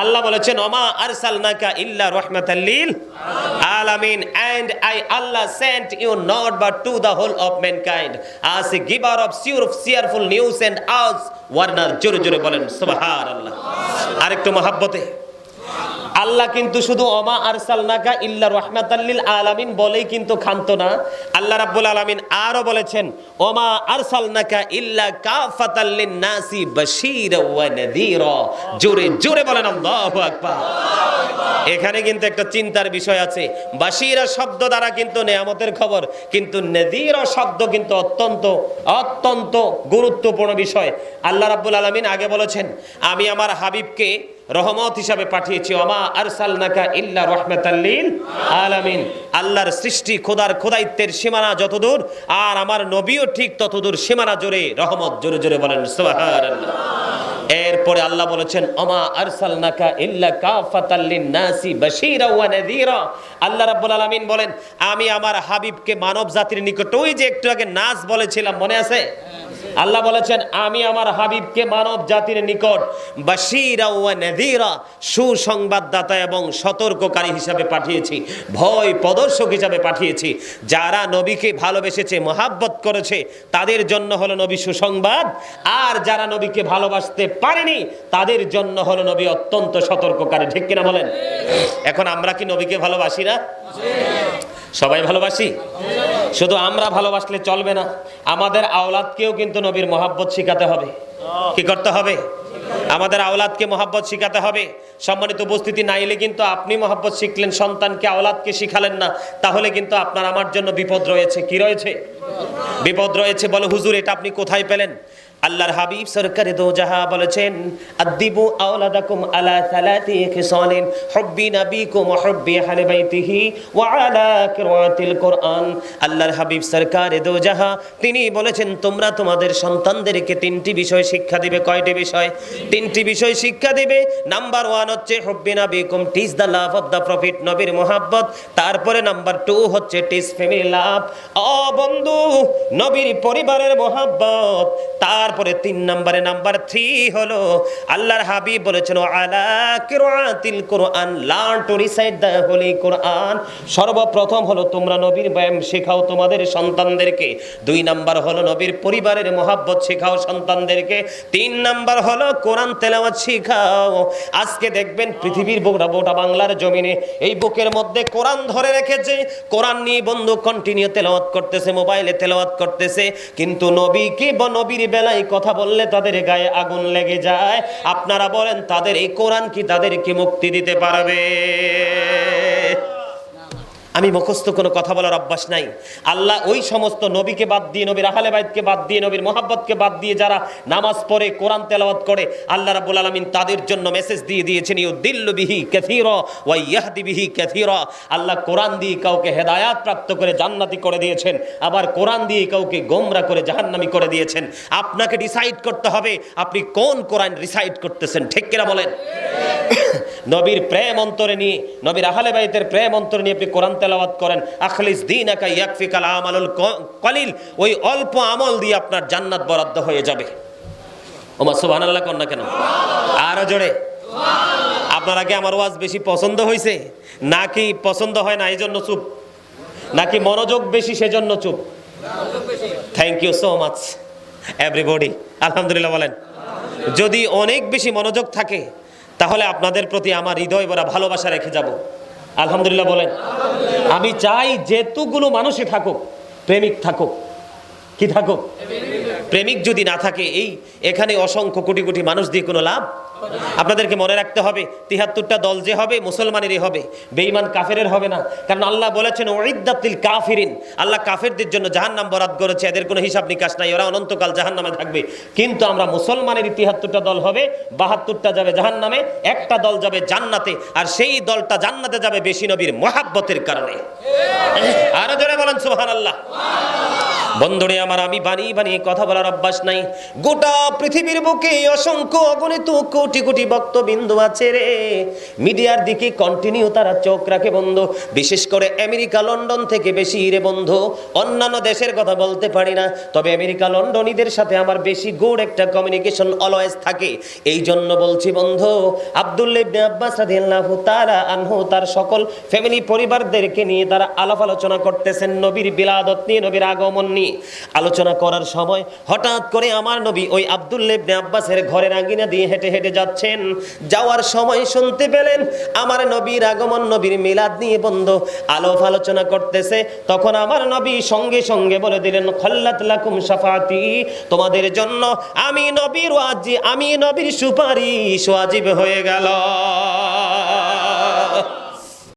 আল্লাহ বলেছেন, ওমা আরসালনাকা ইল্লা রাহমাতাল্লিল আলামিন and I Allah sent you not but to the whole of mankind as a giver of sure cheerful news and as warner জোরে জোরে বলেন, সুবহানাল্লাহ। আরেকটু মহাব্বতে। আল্লাহ কিন্তু শুধু অমা আরসালনাকা ইল্লা রহমাতাল্লিল আলামিন বলেই কিন্তু খান্ত না। আল্লাহ রাব্বুল আলামিন আরও বলেছেন, ওমা আরসালনাকা ইল্লা কাফাতাল্লিন নাসি বাশীরা ওয়া জোরে জোরে বলেন আল্লাহু আকবার। এখানে কিন্তু একটা চিন্তার বিষয় আছে। বাশীরা শব্দ দ্বারা কিন্তু নেয়ামতের খবর, কিন্তু নাযীরা শব্দ কিন্তু অত্যন্ত অত্যন্ত গুরুত্বপূর্ণ বিষয়। আল্লাহ রাব্বুল আলামিন আগে বলেছেন, আমি আমার হাবিবকে রহমত হিসাবে পাঠিয়েছি ওমা আরসালনাকা ইল্লা রাহমাতাল্লিল আলামিন। আল্লাহর সৃষ্টি খোদার খোদাইত্বের সীমানা যতদূর, আর আমার নবীও ঠিক ততদূর সীমানা জোরে রহমত জোরে জোরে বলেন, সুবহানাল্লাহ। এরপরে আল্লাহ বলেছেন, ওমা আরসালনাকা ইল্লা কাফাতাল্লিন নাসি বাশীরা ওয়া নাযীরা। আল্লাহ রাব্বুল আলামিন বলেন, আমি আমার হাবিবকে মানব জাতির নিকট ওই যে একটু আগে নাস বলেছিলাম, মনে আছে? আল্লাহ বলেছেন, আমি আমার হাবিবকে মানব জাতির নিকট বাশীরা ওয়া নাযীরা, সুসংবাদদাতা এবং সতর্ককারী হিসাবে পাঠিয়েছি, ভয় প্রদর্শক হিসাবে পাঠিয়েছি। যারা নবীকে ভালোবেসেছে, মহাব্বত করেছে, তাদের জন্য হলো নবী সুসংবাদ, আর যারা নবীকে ভালোবাসতে পারেনি, তাদের জন্য হলো নবী অত্যন্ত সতর্ককারী, ঠিক কিনা বলেন? এখন আমরা কি নবীকে ভালোবাসি না? সবাই ভালোবাসি? শুধু আমরা ভালোবাসলে চলবে না, আমাদের আওলাদকেও কিন্তু নবীর মহাব্বত শিখাতে হবে। কি করতে হবে? আমাদের আওলাদকে মহাব্বত শিখাতে হবে। সম্মানিত উপস্থিতি না এলে কিন্তু আপনি মহাব্বত শিখলেন, সন্তানকে আওলাদকে শিখালেন না, তাহলে কিন্তু আপনার আমার জন্য বিপদ রয়েছে। কি রয়েছে? বিপদ রয়েছে বলে, হুজুর, এটা আপনি কোথায় পেলেন? আল্লাহর হাবিব সরকারে দো জাহা বলেছেন, আদিবু আওলাদাকুম আলা সালাতি খিসালিন, হুব্বি নাবিকুম ওয়া হুব্বি আহলি বাইতিহি ওয়া আলা কিরাতিল কোরআন। আল্লাহর হাবিব সরকারে দো জাহা তিনি বলেছেন, তোমরা তোমাদের সন্তানদেরকে তিনটি বিষয় শিক্ষা দিবে। কয়টি বিষয়? তিনটি বিষয় শিক্ষা দিবে। নাম্বার ওয়ান হচ্ছে, হুব্বি নাবিকুম it's the love of the prophet, নবীর মোহাব্বত। তারপরে নাম্বার টু হচ্ছে টিজ ফ্যামিলি লাভ। ও বন্ধু, নবীর পরিবারের মোহাব্বত। তারপরে তিন নম্বরে নাম্বার থ্রি হলো, আল্লাহর হাবিব বলেছেন আলা কিরাতিল কোরআন learn to recite the holy Quran. সর্বপ্রথম হলো, তোমরা নবীর ব্যায়াম শেখাও তোমাদের সন্তানদেরকে। দুই নাম্বার হলো, নবীর পরিবারের মোহাব্বত শেখাও সন্তানদেরকে। তিন নাম্বার হলো, কোরআন তেলাওয়াত শেখাও। আজকে দেখবেন পৃথিবীর বোকরা বোটা বাংলার জমিনে এই বুকের মধ্যে কোরআন ধরে রেখেছে। কোরআন নিয়ে বন্ধু কন্টিনিউ তেলাওয়াত করতেছে, মোবাইলে তেলাওয়াত করতেছে। কিন্তু নবী কি নবীর বেলায় কথা বললে তাদের গায়ে আগুন লেগে যায়। আপনারা বলেন, তাদের এই কোরআন কি তাদেরকে মুক্তি দিতে পারবে? আমি মুখস্থ কোনো কথা বলার অভ্যাস নাই। আল্লাহ ওই সমস্ত নবীকে বাদ দিয়ে, নবীর আহলে বাইতকে বাদ দিয়ে, নবীর মোহাব্বতকে বাদ দিয়ে যারা নামাজ পড়ে, কোরআন তেলাওয়াত করে, আল্লাহ রাব্বুল আলামিন তাদের জন্য মেসেজ দিয়ে দিয়েছেন ইউ দিল্লু বিহি কাসীরা ওয়া ইয়াহদি বিহি কাসীরা। আল্লাহ কোরআন দিয়ে কাউকে হেদায়াত প্রাপ্ত করে জান্নাতি করে দিয়েছেন, আবার কোরআন দিয়ে কাউকে গোমরা করে জাহান্নামি করে দিয়েছেন। আপনাকে ডিসাইড করতে হবে, আপনি কোন কোরআন রিসাইড করতেছেন, ঠিক কিনা বলেন? নবীর প্রেম অন্তরে নিয়ে, নবীর আহলে বাইতের প্রেম অন্তরে নিয়ে আপনি কোরআন তেলাওয়াত করেন। আখলিস দিন একা ইয়াকফিকাল আমালুল কলিল। ওই অল্প আমল দিয়ে আপনার জান্নাত বরাদ্দ হয়ে যাবে। ওমা, সুবহানাল্লাহ কন্যা কেন? আরও জোরে। আপনার আগে আমার ওয়াজ বেশি পছন্দ হয়েছে নাকি পছন্দ হয় না এই জন্য চুপ নাকি মনোযোগ বেশি, সেজন্য চুপ? Thank you so much everybody আলহামদুলিল্লাহ বলেন। যদি অনেক বেশি মনোযোগ থাকে তাহলে আপনাদের প্রতি আমার হৃদয় বড় ভালোবাসা রেখে যাব। আলহামদুলিল্লাহ বলেন। আমি চাই যেতুগুলো মানুষই থাকুক, প্রেমিক থাকুক কি থাকো? প্রেমিক যদি না থাকে, এই এখানে অসংখ্য কোটি কোটি মানুষ দিয়ে কোনো লাভ? আপনাদেরকে মনে রাখতে হবে, তিহাত্তরটা দল যে হবে, মুসলমানেরই হবে, বেঈমান কাফেরের হবে না। কারণ আল্লাহ বলেছেন ওইদাতিল কাফিরিন। আল্লাহ কাফেরদের জন্য জাহান্নাম বরাদ করেছে, এদের কোনো হিসাব নিকাশ নাই, ওরা অনন্তকাল জাহান্নামে থাকবে। কিন্তু আমরা মুসলমানের তিহাত্তরটা দল হবে, বাহাত্তরটা যাবে জাহান্নামে, একটা দল যাবে জান্নাতে, আর সেই দলটা জান্নাতে যাবে বেশি নবীর মহাব্বতের কারণে। আরও জোরে বলেন, সুবহানাল্লাহ। বন্ধুরে আমার, আমি বানিয়ে বানিয়ে কথা বলার অভ্যাস নাই। গোটা পৃথিবীর বুকে অসংখ্য অগণিত কোটি কোটি বক্তবিন্দু আছে রে। মিডিয়ার দিকে কন্টিনিউ তারা চোখ রাখে বন্ধু। বিশেষ করে আমেরিকা, লন্ডন থেকে বেশি রে বন্ধু। অন্যান্য দেশের কথা বলতে পারি না। তবে আমেরিকা, লন্ডনীদের সাথে আমার বেশি গুড একটা কমিউনিকেশন অলওয়েজ থাকে। এই জন্য বলছি বন্ধু আব্দুল্লাহ ইবনে আব্বাস রাদিয়াল্লাহু তাআলা আনহু তার সকল ফ্যামিলি পরিবারদেরকে নিয়ে তারা আলাপ আলোচনা করতেছেন নবীর বিলাদত নিয়ে, নবীর আগমন নিয়ে আলোচনা করার সময় হঠাৎ করে আমার নবী ওই আব্দুল্লাহ ইবনে আব্বাসের ঘরের আঙ্গিনা দিয়ে হেঁটে হেঁটে যাচ্ছেন। যাওয়ার সময় শুনতে পেলেন আমার নবীর আগমন নবীর মিলাদ নিয়ে বন্ধ, আলোপ আলোচনা করতেছে। তখন আমার নবী সঙ্গে সঙ্গে বলে দিলেন, খল্লাত লাকুম শাফাতি তোমাদের জন্য আমি নবীর ওয়াজি, আমি নবীর সুপারিশ ওয়াজিব হয়ে গেল।